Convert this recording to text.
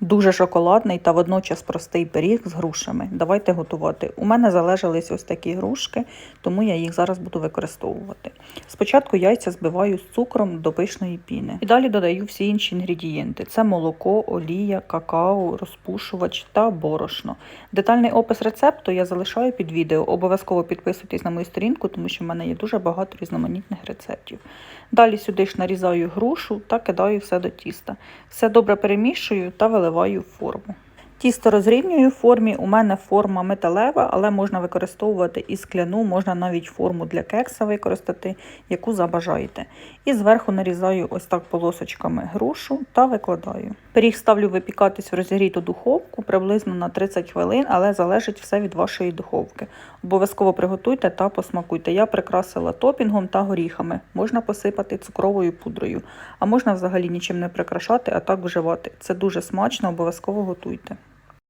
Дуже шоколадний та водночас простий пиріг з грушами. Давайте готувати. У мене залежались ось такі грушки, тому я їх зараз буду використовувати. Спочатку яйця збиваю з цукром до пишної піни. І далі додаю всі інші інгредієнти: це молоко, олія, какао, розпушувач та борошно. Детальний опис рецепту я залишаю під відео. Обов'язково підписуйтесь на мою сторінку, тому що в мене є дуже багато різноманітних рецептів. Далі сюди ж нарізаю грушу та кидаю все до тіста. Все добре перемішую та виливаю в форму. Тісто розрівнюю в формі. У мене форма металева, але можна використовувати і скляну, можна навіть форму для кекса використати, яку забажаєте. І зверху нарізаю ось так полосочками грушу та викладаю. Пиріг ставлю випікатись в розігріту духовку приблизно на 30 хвилин, але залежить все від вашої духовки. Обов'язково приготуйте та посмакуйте. Я прикрасила топінгом та горіхами. Можна посипати цукровою пудрою, а можна взагалі нічим не прикрашати, а так вживати. Це дуже смачно, обов'язково готуйте.